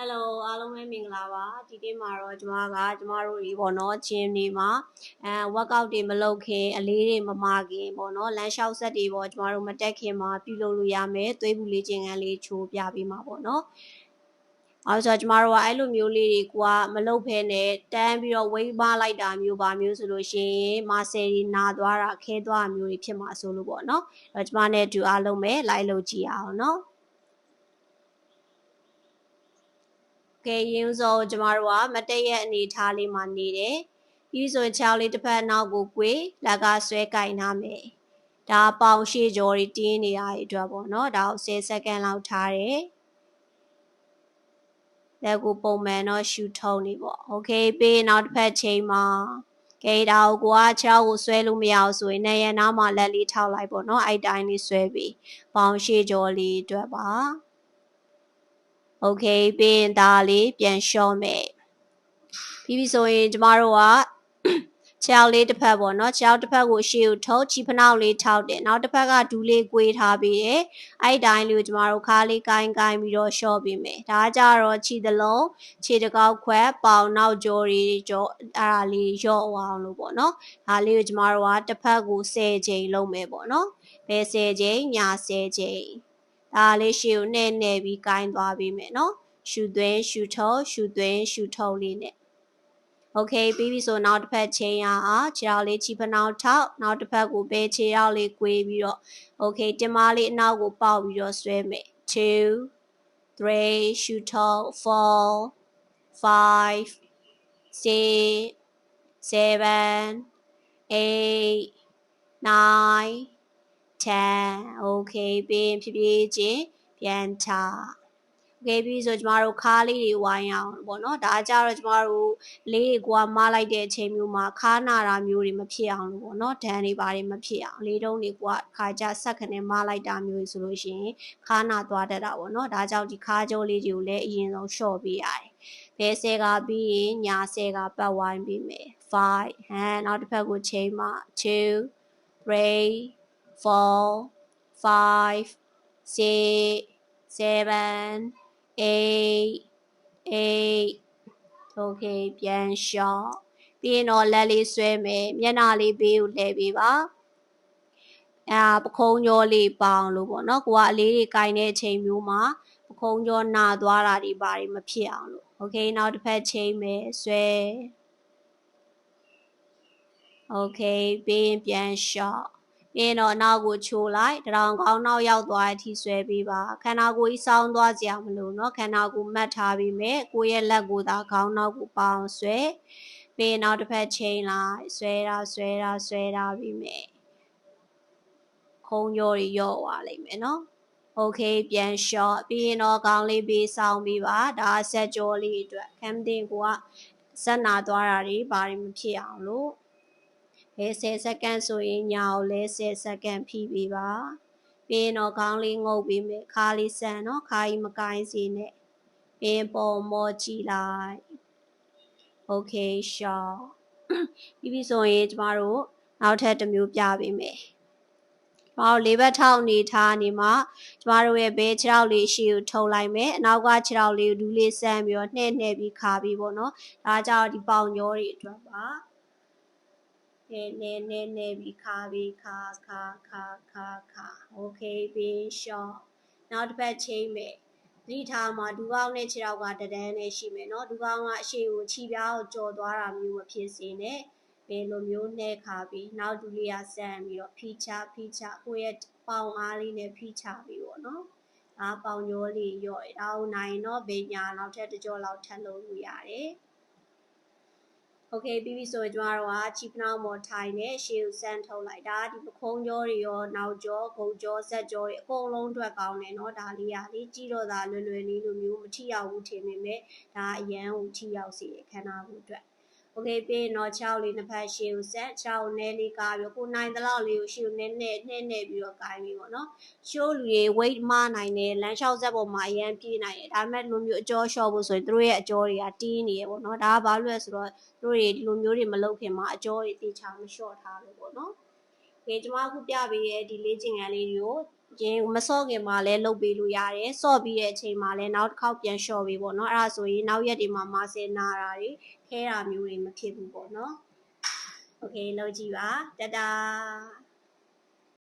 Hello အားလုံးပဲမင်္ဂလာပါဒီနေ့မှာတော့ကျွန်မကကျွန်မတို့ဒီပေါ့နော် gym တွေမှာအဲ workout တွေမလုပ်ခင်အလေးတွေမမခင်ပေါ့နော်လမ်းလျှောက်ဆက်တွေပေါ့ကျွန်မတို့မတက်ခင်မှာပြုလုပ်လို့ရမယ်သွေးပူလေးခြင်းကန်းလေးချိုးပြပေးမှာပေါ့နော်အဲဆိုတော့ကျမတို့ကအဲ့လိုမျိုးလေးတွေကမလုပ်ဖဲနဲ့တန်းပြီးတော့ weight မလိုက်တာမျိုးပါမျိုးဆိုလို့ရှိရင်မဆယ်ကြီးနာသွားတာခဲသွားတာမျိုးတွေဖြစ်မှာဆိုလို့ပေါ့နော်အဲကျမနဲ့တူအားလုံးပဲလိုက်လုပ်ကြည့်အောင်နော် ကဲရင်းစောကျမတို့ကမတက်ရဲ့အနေထားလေးမှာနေတယ်ပြီးဆိုရင်ချောင်းလေးတစ်ဖက်နောက်ကိုကွေလက်ကဆွဲကင်ထားမယ်ဒါပေါင်ရှေ့ကြောတွေတင်းနေတာအတွက်ပေါ့နော်ဒါကို10စက္ကန့်လောက်ထားတယ်လက်ကိုပုံမှန်တော့ရှူထုံးနေပေါ့โอเคပြီးနောက်တစ်ဖက်ချိန်မှာကဲဒါကိုကချောင်းကိုဆွဲလို့မရအောင်ဆိုရင်နေရနားမှာလက်လေးထောက်လိုက်ပေါ့နော်အဲ့တိုင်းလေးဆွဲပြီးပေါင်ရှေ့ကြောလေးအတွက်ပါ โอเคပြီးရင်ဒါလေးပြန်လျှော့မယ်ပြီးပြီဆိုရင်ကျမတို့ကခြေောက်လေးတစ်ဖက်ပေါ့နော်ခြေောက်တစ်ဖက်ကိုရှေ့ကိုထုတ်ချီဖနောက်လေးထောက်တယ်နောက်တစ်ဖက်ကဒူးလေး꿰ထားပြီးတယ်အဲ့တိုင်းလေးကိုကျမတို့ခါလေးကိုင်းကိုင်းပြီးတော့ရှော့ပေးမယ်ဒါကြတော့ခြေသလုံးခြေတကောက်ခွက်ပေါင်နောက်ကြောတွေကြောအဲ့ဒါလေးရော့အောင်လို့ပေါ့နော်ဒါလေးကိုကျမတို့ကတစ်ဖက်ကို10ချိန်လုပ်မယ်ပေါ့နော်ဘယ်10ချိန်ညာ10ချိန် ဒါလေးရှေ့ကိုနဲ့နဲ့ပြီးကိုင်းသွားပြီးမယ်နော်ရှူသွင်းရှူထုတ်ရှူသွင်းရှူထုတ်လေးနဲ့ okay ပြီးပြီဆိုနောက်တစ်ဖက်ချင်းရအောင်ခြေထောက်လေးခြေဖနှောင်းထောက်နောက်တစ်ဖက်ကိုပဲခြေထောက်လေးကွေးပြီးတော့ okay တင်မလေးအနောက်ကိုပေါက်ပြီးတော့ဆွဲမယ်2 3 shoot 4 5 6 7 8 9 10 okay ပြီးဖြည်းဖြည်းချင်းပြန်ချခဲ့ပြီဆိုကျမတို့ခါးလေးတွေဝိုင်းအောင်ပေါ့နော်ဒါကြတော့ကျမတို့လေးကွာမလိုက်တဲ့အချိန်မျိုးမှာခါးနာတာမျိုးတွေမဖြစ်အောင်လို့ပေါ့နော်ဒဏ်တွေပါတယ်မဖြစ်အောင်လေးတုံးတွေကွာခါကြဆက်ခနဲ့မလိုက်တာမျိုးဆိုလို့ရှိရင်ခါးနာသွားတတ်တာပေါ့နော်ဒါကြောင့်ဒီခါးကြိုးလေးတွေကိုလည်းအရင်ဆုံးလျှော့ပေးရတယ်ဘဲဆဲကပြီးရင်ညာဆဲကပတ်ဝိုင်းပြီးမယ်5ဟမ်နောက်တစ်ဖက်ကိုချိန်မှ2 3 4 5 6 7 eight eight okay ပြန်လျှော့ပြီးရင်တော့လက်လေးဆွဲမယ်မျက်နှာလေးဘေးကိုလှည့်ပေးပါအာပခုံးကြောလေးပေါအောင်လို့ပေါ့နော်ကိုကအလေးတွေကင်တဲ့အချိန်မျိုးမှာပခုံးကြောနာသွားတာဒီပါတွေမဖြစ်အောင်လို့โอเคနောက်တစ်ဖက်ချိန်မယ်ဆွဲโอเคပြီးရင်ပြန်လျှော့ ပြီးရင်တော့အနောက်ကိုချိုးလိုက်တရောင်ကောင်းနောက်ရောက်သွားတဲ့အထိဆွဲပေးပါခန္ဓာကိုယ်ကြီးစောင်းသွားကြမလို့เนาะခန္ဓာကိုယ်မှတ်ထားပြီးမယ်ကိုယ့်ရဲ့လက်ကိုသာခေါင်းနောက်ကိုပေါအောင်ဆွဲပြီးရင်နောက်တစ်ဖက်ချိန်လိုက်ဆွဲတာဆွဲတာဆွဲတာပြီးမယ်ခုံးရောတွေရော့သွားလိမ့်မယ်เนาะโอเคပြန်လျှော့ပြီးရင်တော့ခေါင်းလေးပေးဆောင်ပြီးပါဒါဆက်ကြောလေးအတွက် cam တင်ကိုကဆက်နာသွားတာတွေဘာတွေမဖြစ်အောင်လို့ လဲ10စက္ကန့်ဆိုရင်ညာကိုလဲ10စက္ကန့်ဖြီးပေးပါပင်တော့ခေါင်းလေးငုပ်ပေးမယ်ခါလေးဆန်နော်ခါကြီးမကိုင်းစေနဲ့ပင်ပေါ်မောကြည့်လိုက် okay sure ပြီးပြီဆိုရင်ကျမတို့နောက်ထပ်တစ်မျိုးပြပေးမယ်ကျမတို့လေးဘက်ထောက်နေထားနေမှာကျမတို့ရဲ့ဘဲ6လောက်လေးရှည်ကိုထုတ်လိုက်မယ်အနောက်က6လောက်လေးကိုဒူးလေးဆန်းပြီးတော့နှဲ့နှဲ့ပြီးခါပြီးပေါ့နော်ဒါကြောင့်ဒီပေါင်ညောတွေအတွက်ပါ နေနေနေနေပြီးခါပြီးခါခါခါခါခါโอเคပြီးရှော့နောက်တစ်ပတ်ချိန်မယ်သတိထားမှာဒူကောင်းနဲ့ခြေထောက်ကတဒန်းနဲ့ရှိမယ်เนาะဒူကောင်းကအရှိကိုခြိပြားကိုကြော်သွားတာမျိုးမဖြစ်စေနဲ့ဘယ်လိုမျိုးနှဲခါပြီးနောက်ဒူလေးကဆန်ပြီးတော့ဖိချဖိချကိုယ့်ရဲ့ပေါင်အားလေးနဲ့ဖိချပြီးပေါ့နော်အားပေါင်ရိုးလေးရော့ရအောင်နိုင်တော့ဘေညာနောက်ထပ်တစ်ကြောလောက်ထပ်လုပ်လို့ရတယ် โอเคပြီးပြီဆိုရင်ကျမတို့ကချီပနောက်မော်ထိုင်နဲ့ရှေ့ကိုစမ်းထုတ်လိုက်တာဒီပခုံးကြောတွေရောနောက်ကြောဂုံကြောဇက်ကြောတွေအကုန်လုံးအတွက်ကောင်းတယ်เนาะဒါလေးကလေကြီးတော့သာလွယ်လွယ်လေးလိုမျိုးမထိရောက်ဘူးထင်ပေမဲ့ဒါအရန်ကိုထိရောက်စေခန္ဓာကိုယ်အတွက် โอเคပြီးရင်တော့6လေးနှစ်ဖက်ရှေ့ကိုဆက်6နဲလေးကားပြီးကိုနိုင်တလောက်လေးကိုရှေ့ကိုနဲနဲနှဲ့နှဲ့ပြီးတော့ကိုင်းပြီးပေါ့နော်ရှိုးလူတွေ weight မနိုင်တယ်လမ်းလျှောက်ဆက်ပေါ်မှာအရန်ပြေးနိုင်တယ်ဒါပေမဲ့လူမျိုးအကျော်လျှော့ဖို့ဆိုရင်တို့ရဲ့အကျော်တွေကတီးနေရပေါ့နော်ဒါကဘာလို့လဲဆိုတော့တို့တွေဒီလိုမျိုးတွေမလုပ်ခင်မှာအကျော်တွေတေချာမလျှော့ထားလို့ပေါ့နော်။ကဲကျွန်မအခုပြပေးရဲ့ဒီလေ့ကျင့်ခန်းလေးတွေကို ရင်မစော့ခင်မှာလည်းလုပ်ပေးလို့ရတယ်စော့ပြီးတဲ့အချိန်မှာလည်းနောက်တစ်ခေါက်ပြန်လျှော့ပေးပေါ့နော်အဲ့ဒါဆိုရင်နောက်ရက်တွေမှာမဆင်နာတာတွေခဲတာမျိုးတွေမဖြစ်ဘူးပေါ့နော်โอเคလုပ်ကြည့်ပါတတာ